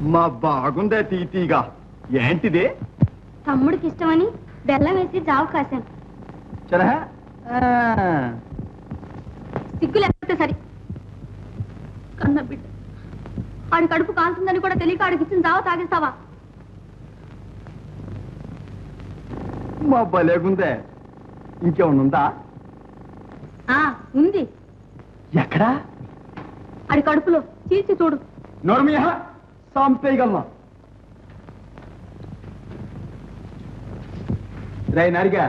మా బాగుందే తీతీగా. ఏంటిది? తమ్ముడికి ఇష్టమని బెల్లం వేసి జావు కాశాను. చరా సిగ్గు లేకపోతే సరి. కన్న బిడ్డ. ఆడి కడుపు కాలుతుందని కూడా తెలియక ఆడికి ఇచ్చిన జావ తాగిస్తావా? మా భలేగుందే ఇంకేమన్నా ఉందా? ఆ ఉంది. ఎక్కడా? ఆడి కడుపులో చీల్చి చూడు. నోర్మియా సంపేయగలమా రే నరిగా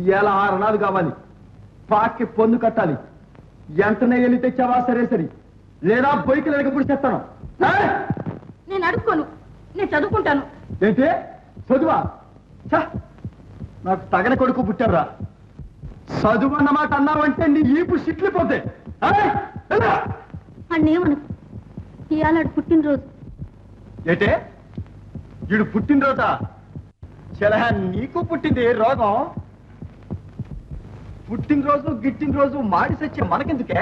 ఇవాళ ఆరు నాడు కావాలి? పాకి పొందు కట్టాలి. ఎంటనే వెళ్ళి తెచ్చావా సరే సరి. లేదా బొయ్కి లేకపోతే చెప్తాను నేను అడుక్కోను. నేను చదువుకుంటాను. ఏంటి? చదువా! నాకు తగన కొడుకు పుట్టారా చదువు అన్నమాట అన్నావంటే నీ ఈపు! ఎలా? అన్నేమను ఇవాళ పుట్టినరోజు. ఏటే? వీడు పుట్టినరోజా? చలహా నీకు పుట్టింది ఏ రోగం? పుట్టినరోజు గిట్టినరోజు మాడి సచ్చే మనకెందుకే?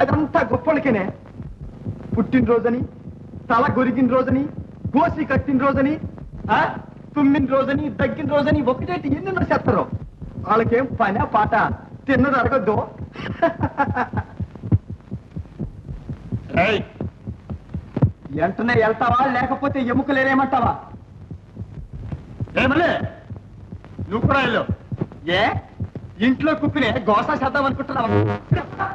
అదంతా గొప్పలకేనే. పుట్టినరోజని తల గొరిగిన రోజని కోసి కట్టిన రోజని ఆ? తుమ్మిన రోజని దగ్గిన రోజని ఒకటేటి ఎన్నెన్నో చేస్తారు. వాళ్ళకేం పనా పాట? తిన్నది అడగద్దు. రేయ్ వెంటనే వెళ్తావా లేకపోతే ఎముకలేరేమంటావా ఏమలే నువ్వు కూడా వెళ్ళు. ఏ? ఇంట్లో కుక్కినే గోసా చేద్దాం అనుకుంటున్నావా?